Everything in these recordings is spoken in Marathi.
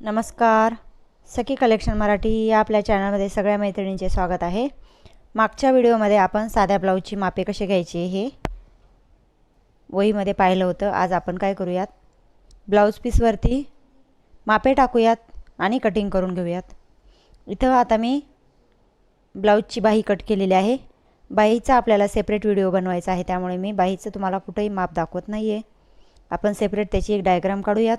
नमस्कार. सखी कलेक्शन मराठी या आपल्या चॅनलमध्ये सगळ्या मैत्रिणींचे स्वागत आहे. मागच्या व्हिडिओमध्ये आपण साध्या ब्लाऊजची मापे कसे घ्यायची हे वहीमध्ये पाहिलं होतं. आज आपण काय करूयात? ब्लाऊज पीसवरती मापे टाकूयात आणि कटिंग करून घेऊयात. इथं आता मी ब्लाऊजची बाही कट केलेली आहे. बाहीचा आपल्याला सेपरेट व्हिडिओ बनवायचा आहे. त्यामुळे मी बाहीचं तुम्हाला कुठंही माप दाखवत नाही आहे आपण सेपरेट त्याची एक डायग्राम काढूयात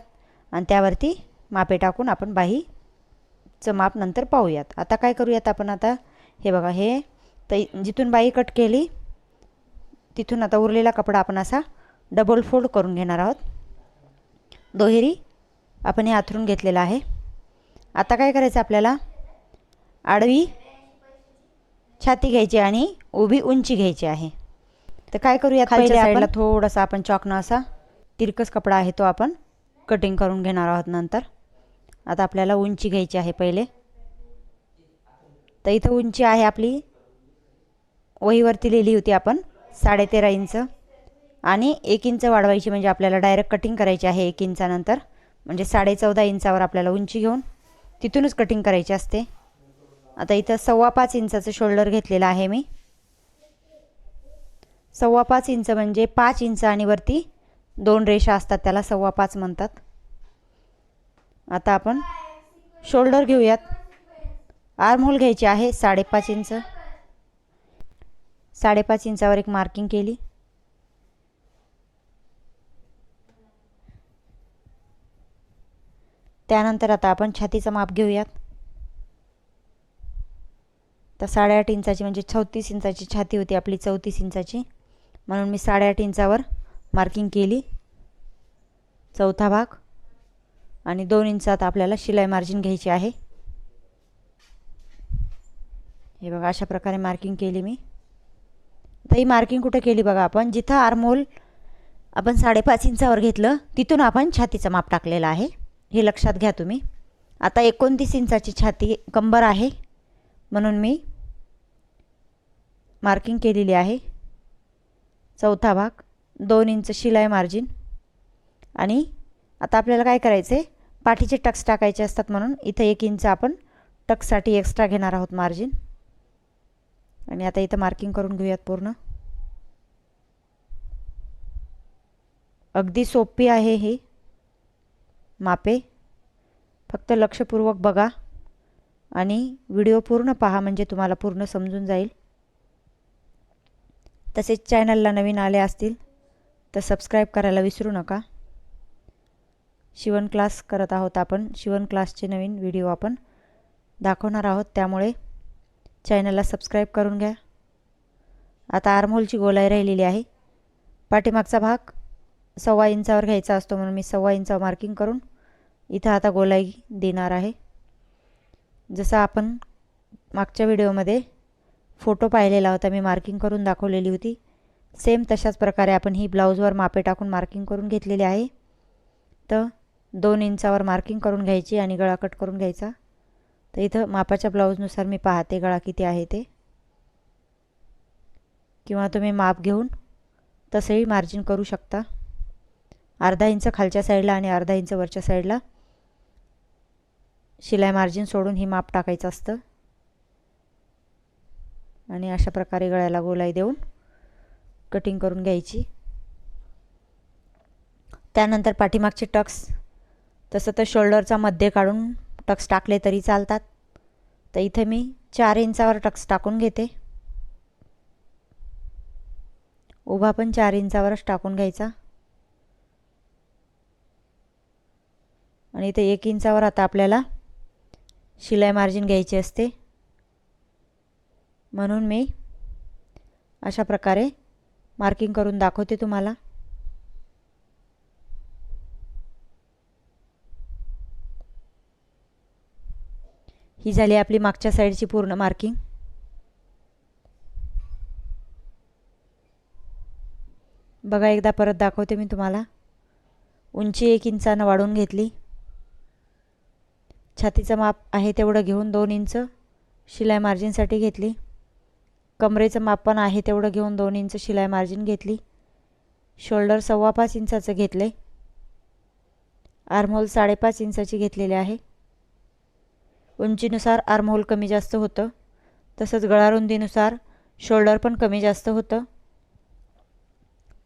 आणि त्यावरती मापे टाकून आपण बाहीचं माप नंतर पाहूयात. आता काय करूयात आपण आता? हे बघा हे तर जिथून बाही कट केली तिथून आता उरलेला कपडा आपण असा डबल फोल्ड करून घेणार आहोत. दोहेरी आपण हे आथरून घेतलेला आहे. आता काय करायचं आपल्याला? आडवी छाती घ्यायची आणि उभी उंची घ्यायची आहे. तर काय करूया खालच्या साईडला थोडासा आपण चॉकनं असा तिरकस कपडा आहे तो आपण कटिंग करून घेणार आहोत नंतर. आता आपल्याला उंची घ्यायची आहे पहिले. तर इथं उंची आहे आपली. वहीवरती लिहिली होती आपण साडेतेरा इंच. आणि एक इंच वाढवायची म्हणजे आपल्याला डायरेक्ट कटिंग करायची आहे एक इंचानंतर. म्हणजे साडेचौदा इंचावर आपल्याला उंची घेऊन तिथूनच कटिंग करायची असते. आता इथं सव्वा पाच इंचाचं शोल्डर घेतलेलं आहे मी. सव्वा पाच इंच म्हणजे पाच इंच आणि वरती दोन रेषा असतात त्याला सव्वा पाच म्हणतात. आता आपण शोल्डर घेऊयात. आर्महोल घ्यायची आहे साडेपाच इंच. साडेपाच इंचावर एक मार्किंग केली. त्यानंतर आता आपण छातीचं माप घेऊयात. तर साडेआठ इंचाची म्हणजे चौतीस इंचाची छाती होती आपली चौतीस इंचाची. म्हणून मी साडेआठ इंचावर मार्किंग केली. चौथा भाग. आणि दोन इंचात आपल्याला शिलाई मार्जिन घ्यायची आहे. हे बघा अशा प्रकारे मार्किंग केली मी. आता ही मार्किंग कुठं केली बघा आपण? जिथं आरमोल आपण साडेपाच इंचावर घेतलं तिथून आपण छातीचं माप टाकलेलं आहे. हे लक्षात घ्या तुम्ही. आता एकोणतीस इंचाची छाती कंबर आहे म्हणून मी मार्किंग केलेली आहे. चौथा भाग दोन इंच शिलाई मार्जिन आणि आता आपल्याला काय करायचं आहे पाठीचे टक्स टाकायचे असतात म्हणून इथं एक इंच आपण टक्ससाठी एक्स्ट्रा घेणार आहोत मार्जिन आणि आता इथं मार्किंग करून घेऊयात पूर्ण. अगदी सोपी आहे ही. मापे. फक्त लक्षपूर्वक बघा. आणि व्हिडिओ पूर्ण पहा म्हणजे तुम्हाला पूर्ण समजून जाईल. तसेच चॅनलला नवीन आले असतील तर सबस्क्राईब करायला विसरू नका. शिवण क्लास करत आहोत आपण. शिवण क्लासचे नवीन व्हिडिओ आपण दाखवणार आहोत. त्यामुळे चॅनलला सबस्क्राईब करून घ्या. आता आर्महोलची गोलाई राहिलेली आहे. पाठीमागचा भाग सव्वा इंचावर घ्यायचा असतो म्हणून मी सव्वा इंचावर मार्किंग करून इथं आता गोलाई देणार आहे. जसं आपण मागच्या व्हिडिओमध्ये फोटो पाहिलेला होता मी मार्किंग करून दाखवलेली होती. सेम तशाच प्रकारे आपण ही ब्लाऊजवर मापे टाकून मार्किंग करून घेतलेली आहे. तर दोन इंचावर मार्किंग करून घ्यायची आणि गळा कट करून घ्यायचा. तर इथं मापाच्या ब्लाऊजनुसार मी पाहते गळा किती आहे ते. किंवा तुम्ही माप घेऊन तसंही मार्जिन करू शकता. अर्धा इंच खालच्या साईडला आणि अर्धा इंच वरच्या साईडला शिलाई मार्जिन सोडून ही माप टाकायचं असतं. आणि अशा प्रकारे गळ्याला गोलाई देऊन कटिंग करून घ्यायची. त्यानंतर पाठीमागचे टक्स तसं तर शोल्डरचा मध्ये काढून टक्स टाकले तरी चालतात. तर इथे मी चार इंचावर टक्स टाकून घेते. उभा पण चार इंचावरच टाकून घ्यायचा. आणि इथे एक इंचावर आता आपल्याला शिलाई मार्जिन घ्यायची असते. म्हणून मी अशा प्रकारे मार्किंग करून दाखवते तुम्हाला. ही झाली आपली मागच्या साईडची पूर्ण मार्किंग बघा एकदा परत दाखवते मी तुम्हाला. उंची एक इंचानं वाढून घेतली. छातीचं माप आहे तेवढं घेऊन दोन इंच शिलाई मार्जिनसाठी घेतली. कमरेचं माप पण आहे तेवढं घेऊन दोन इंच शिलाई मार्जिन घेतली. शोल्डर सव्वा पाच इंचाचं घेतले आर्महोल साडेपाच इंचाची घेतलेली आहे. उंचीनुसार आर्महोल कमी जास्त होतं. तसंच गळारुंदीनुसार शोल्डर पण कमी जास्त होतं.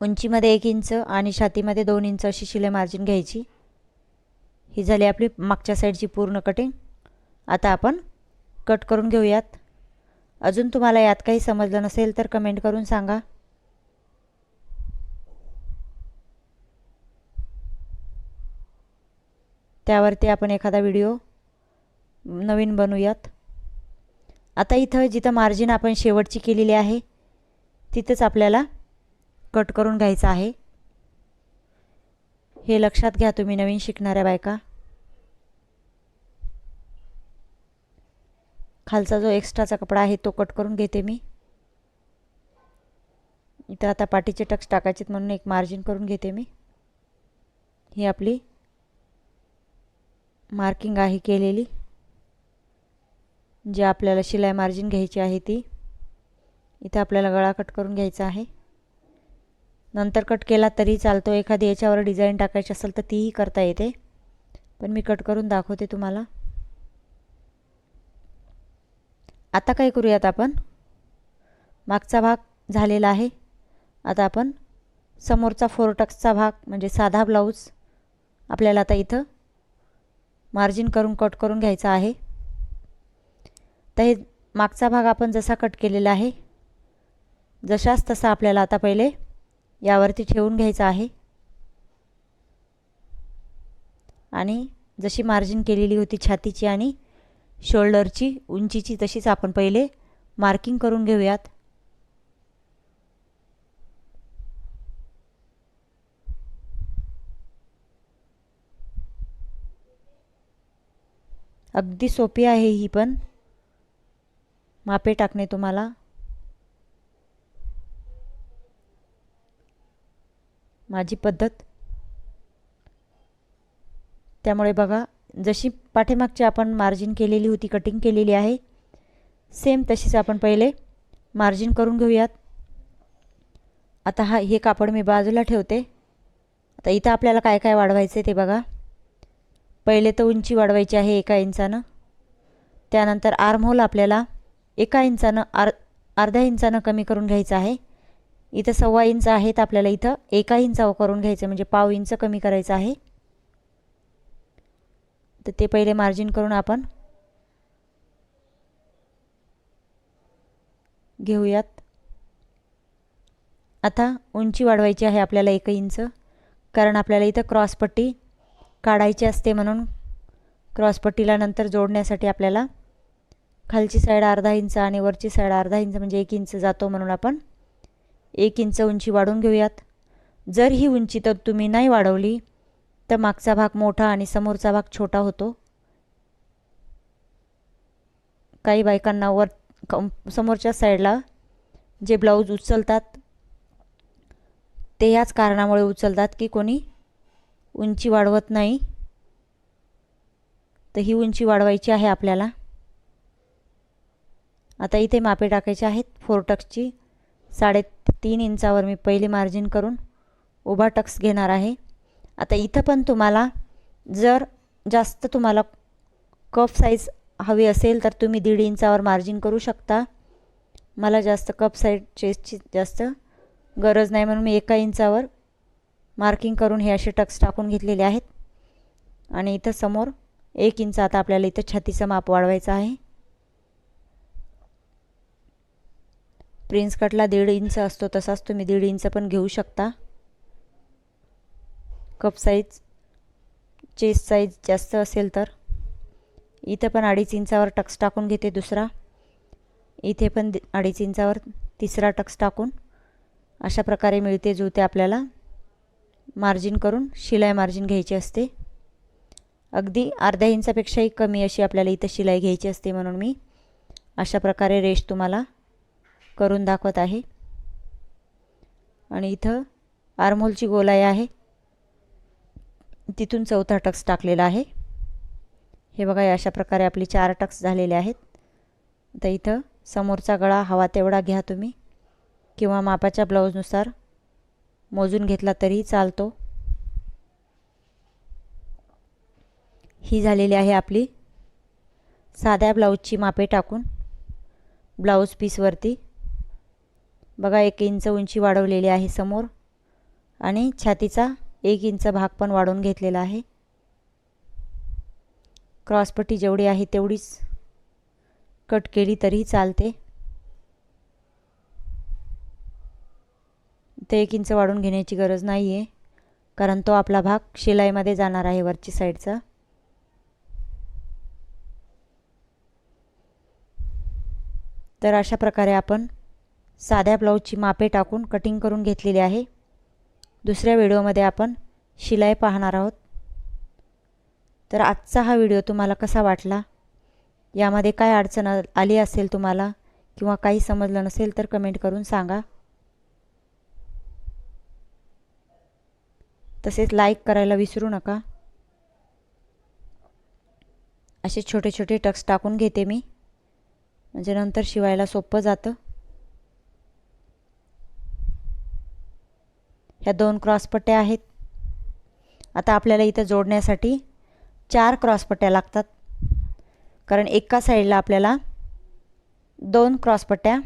उंचीमध्ये एक इंच आणि छातीमध्ये दोन इंच अशी शिलाई मार्जिन घ्यायची. ही झाली आपली मागच्या साईडची पूर्ण कटिंग. आता आपण कट करून घेऊयात. अजून तुम्हाला यात काही समजलं नसेल तर कमेंट करून सांगा. त्यावरती आपण एखादा व्हिडिओ नवीन बनवूयात आता इथं जिथं मार्जिन आपण शेवटची केलेली आहे तिथंच आपल्याला कट करून घ्यायचं आहे. हे लक्षात घ्या तुम्ही नवीन शिकणाऱ्या बायका. खालचा जो एक्स्ट्राचा कपडा आहे तो कट करून घेते मी. इथं आता पाठीचे टक्स टाकायचे म्हणून एक मार्जिन करून घेते मी. ही आपली मार्किंग आहे केलेली. जे आपल्याला शिलाई मार्जिन घ्यायची आहे ती. इथं आपल्याला गळा कट करून घ्यायचा आहे. नंतर कट केला तरी चालतो. एखादी याच्यावर डिझाईन टाकायची असेल तर तीही करता येते. पण मी कट करून दाखवते तुम्हाला. आता काय करूयात आपण? मागचा भाग झालेला आहे. आता आपण समोरचा फोरटक्सचा भाग म्हणजे साधा ब्लाऊज आपल्याला आता इथं मार्जिन करून कट करून घ्यायचा आहे. तर हे मागचा भाग आपण जसा कट केलेला आहे जशाच तसा आपल्याला आता पहिले यावरती ठेवून घ्यायचा आहे. आणि जशी मार्जिन केलेली होती छातीची आणि शोल्डरची उंचीची तशीच आपण पहिले मार्किंग करून घेऊयात. अगदी सोपी आहे ही पण. मापे टाकणे तुम्हाला? माझी पद्धत? त्यामुळे बघा जशी पाठीमागची आपण मार्जिन केलेली होती कटिंग केलेली आहे सेम तशीच आपण पहिले मार्जिन करून घेऊयात. आता हा हे कापड मी बाजूला ठेवते. आता इथं आपल्याला काय काय वाढवायचं आहे ते बघा. पहिले तर उंची वाढवायची आहे एका इंचानं. त्यानंतर आर्महोल आपल्याला एका इंचानं आर अर्ध्या इंचानं कमी करून घ्यायचं आहे. इथं सव्वा इंच आहे तर आपल्याला इथं. एका इंचावर करून घ्यायचं म्हणजे पाव इंच कमी करायचं आहे. तर ते पहिले मार्जिन करून आपण घेऊयात. आता उंची वाढवायची आहे आपल्याला एक इंच. कारण आपल्याला इथं क्रॉसपट्टी काढायची असते म्हणून क्रॉसपट्टीला नंतर जोडण्यासाठी आपल्याला खालची साईड अर्धा इंच आणि वरची साईड अर्धा इंच म्हणजे एक इंच जातो म्हणून आपण एक इंच उंची वाढवून घेऊयात. जर ही उंची तर तुम्ही नाही वाढवली तर मागचा भाग मोठा आणि समोरचा भाग छोटा होतो. काही बायकांना वर समोरच्या साईडला जे ब्लाऊज उचलतात ते याच कारणामुळे उचलतात की कोणी उंची वाढवत नाही. तर ही उंची वाढवायची आहे आपल्याला. आता इथे मापे टाकायचे आहेत. फोर टक्सची साडे तीन इंचावर मी पहिले मार्जिन करून उभा टक्स घेणार आहे. आता इथं पण तुम्हाला जर जास्त तुम्हाला कप साईज हवी असेल तर तुम्ही दीड इंचावर मार्जिन करू शकता. मला जास्त कप साईज चेस्टची जास्त गरज नाही म्हणून मी एका इंचावर मार्किंग करून हे असे टक्स टाकून घेतलेले आहेत. आणि इथं समोर एक इंच आता आपल्याला इथं छातीचं माप वाढवायचं आहे. प्रिन्स कटला दीड इंच असतो तसाच तुम्ही दीड इंच पण घेऊ शकता. कप साईज चेस्ट साईज जास्त असेल तर. इथं पण अडीच इंचावर टक्स टाकून घेते दुसरा. इथे पण अडीच इंचावर तिसरा टक्स टाकून अशा प्रकारे मिळते जुळते आपल्याला. मार्जिन करून शिलाई मार्जिन घ्यायची असते. अगदी अर्ध्या इंचापेक्षाही कमी अशी आपल्याला इथं शिलाई घ्यायची असते म्हणून मी अशा प्रकारे रेश तुम्हाला करून दाखवत आहे. आणि इथं आरमोलची गोलाई आहे. तिथून चौथा टक्स टाकलेला आहे. हे बघा अशा प्रकारे आपली चार टक्स झालेले आहेत. तर इथं समोरचा गळा हवा तेवढा घ्या तुम्ही. किंवा मापाच्या ब्लाऊजनुसार मोजून घेतला तरीही चालतो. ही झालेली आहे आपली साध्या ब्लाऊजची मापे टाकून ब्लाऊज पीसवरती. बघा एक इंच उंची वाढवलेली आहे समोर आणि छातीचा एक इंच भाग पण वाढवून घेतलेला आहे. क्रॉसपट्टी जेवढी आहे तेवढीच कट केली तरीही चालते. ते एक इंच वाढून घेण्याची गरज नाही आहे कारण तो आपला भाग शिलाईमध्ये जाणार आहे वरची साईडचा. तर अशा प्रकारे आपण साध्या ब्लाऊजची मापे टाकून कटिंग करून घेतलेली आहे. दुसऱ्या व्हिडिओमध्ये आपण शिलाई पाहणार आहोत. तर आजचा हा व्हिडिओ तुम्हाला कसा वाटला? यामध्ये काय अडचण आली असेल तुम्हाला किंवा काही समजलं नसेल तर कमेंट करून सांगा. तसेच लाईक करायला विसरू नका. असे छोटे छोटे टक्स टाकून घेते मी. म्हणजे नंतर शिवायला सोपं जातं. ह्या दोन क्रॉसपट्ट्या आहेत. आता आपल्याला इथं जोडण्यासाठी चार क्रॉसपट्ट्या लागतात. कारण एका साईडला आपल्याला दोन क्रॉसपट्ट्या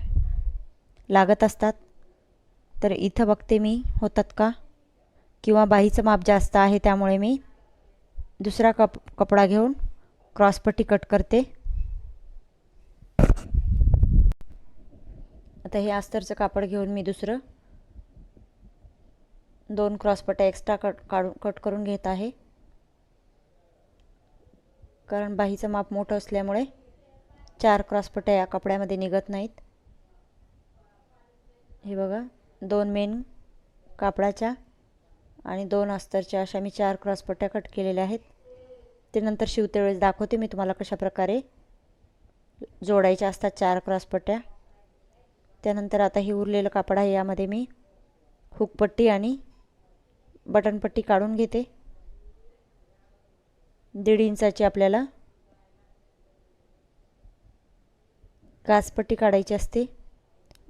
लागत असतात. तर इथं बघते मी होतात का? किंवा बाहीचं माप जास्त आहे त्यामुळे मी दुसरा कप कपडा घेऊन क्रॉसपट्टी कट करते. आता हे अस्तरचं कापड घेऊन मी दुसरं दोन क्रॉसपट्या एक्स्ट्रा कट काढून कट करून घेत आहे. कारण बाहीचं माप मोठं असल्यामुळे चार क्रॉसपट्ट्या या कपड्यामध्ये निघत नाहीत. हे बघा दोन मेन कापडाच्या आणि दोन अस्तरच्या अशा मी चार क्रॉसपट्ट्या कट केलेल्या आहेत. ते नंतर शिवते वेळेस दाखवते मी तुम्हाला कशा प्रकारे जोडायच्या असतात चार क्रॉसपट्ट्या त्यानंतर आता हे उरलेलं कापड आहे यामध्ये मी हुकपट्टी आणि बटनपट्टी काढून घेते. दीड इंचाची आपल्याला कासपट्टी काढायची असते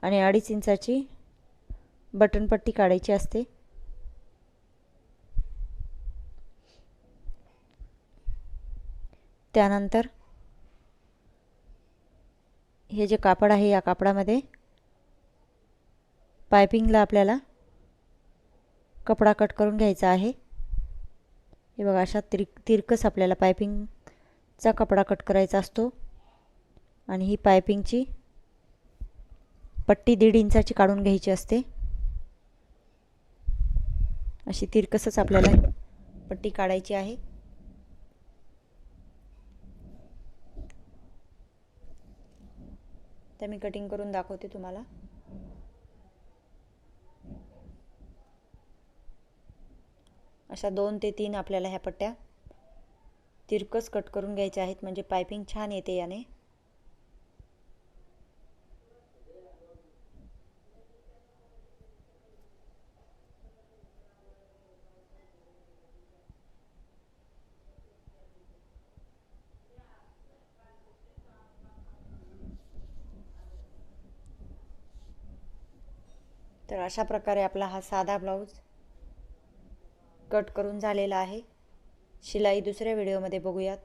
आणि अडीच इंचाची बटनपट्टी काढायची असते. त्यानंतर हे जे कापड आहे या कापडामध्ये पायपिंगला आपल्याला कपडा कट करून घ्यायचा आहे. हे बघा अशा तिर तिरकस आपल्याला पायपिंगचा कपडा कट करायचा असतो. आणि ही पायपिंगची पट्टी दीड इंचाची काढून घ्यायची असते. अशी तिरकसच आपल्याला पट्टी काढायची आहे. तर मी कटिंग करून दाखवते तुम्हाला. अशा दोन ते तीन आपल्याला ह्या पट्ट्या तिरकस कट करून घ्यायच्या आहेत. म्हणजे पायपिंग छान येते याने. तर अशा प्रकारे आपला हा साधा ब्लाऊज कट करून झालेला आहे. शिलाई दुसऱ्या व्हिडिओमध्ये बघूयात.